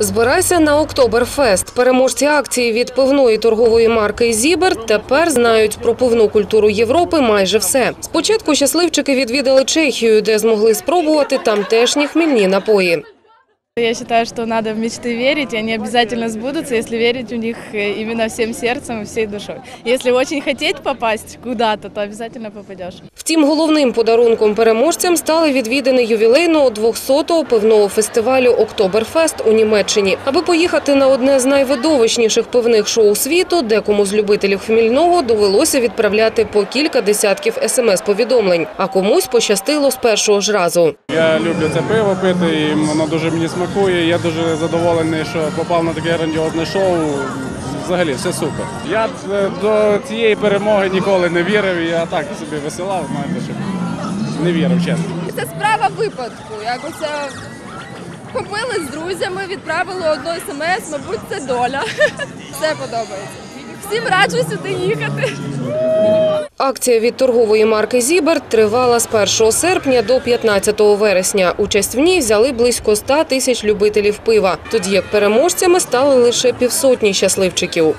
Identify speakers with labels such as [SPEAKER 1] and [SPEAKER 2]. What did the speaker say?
[SPEAKER 1] Збирайся на Октоберфест. Переможці акції від пивної торгової марки Зібер тепер знають про пивну культуру Європи майже все. Спочатку щасливчики відвідали Чехію, де змогли спробувати тамтешні хмільні напої.
[SPEAKER 2] Я считаю, что надо в мечты верить, и они обязательно сбудутся, если верить в них э, именно всем сердцем и всей душой. Если очень хотеть попасть куда-то, то обязательно попадешь.
[SPEAKER 1] Втім, головним подарунком переможцям стали відвідини ювілейного 200-го пивного фестивалю Октоберфест у Німеччині. Аби поїхати на одне з найвидовищніших пивних шоу світу, декому з любителів хмільного довелося відправляти по кілька десятків смс-повідомлень, а комусь пощастило з першого ж разу.
[SPEAKER 3] Я люблю це пиво пити, і воно дуже мені смакує. Я дуже задоволений, що попав на таке грандіозне шоу. Взагалі, все супер. Я е, до цієї перемоги ніколи не вірив. Я так собі висилав, знаєте, щоб не вірив, чесно.
[SPEAKER 4] Це справа випадку. Якось побили з друзями, відправили одну смс, мабуть, це доля. Все подобається. Всім раджу сюди їхати.
[SPEAKER 1] Акція від торгової марки Зібер тривала з 1 серпня до 15 вересня. Участь в ній взяли близько 100 тисяч любителів пива, тоді як переможцями стали лише півсотні щасливчиків.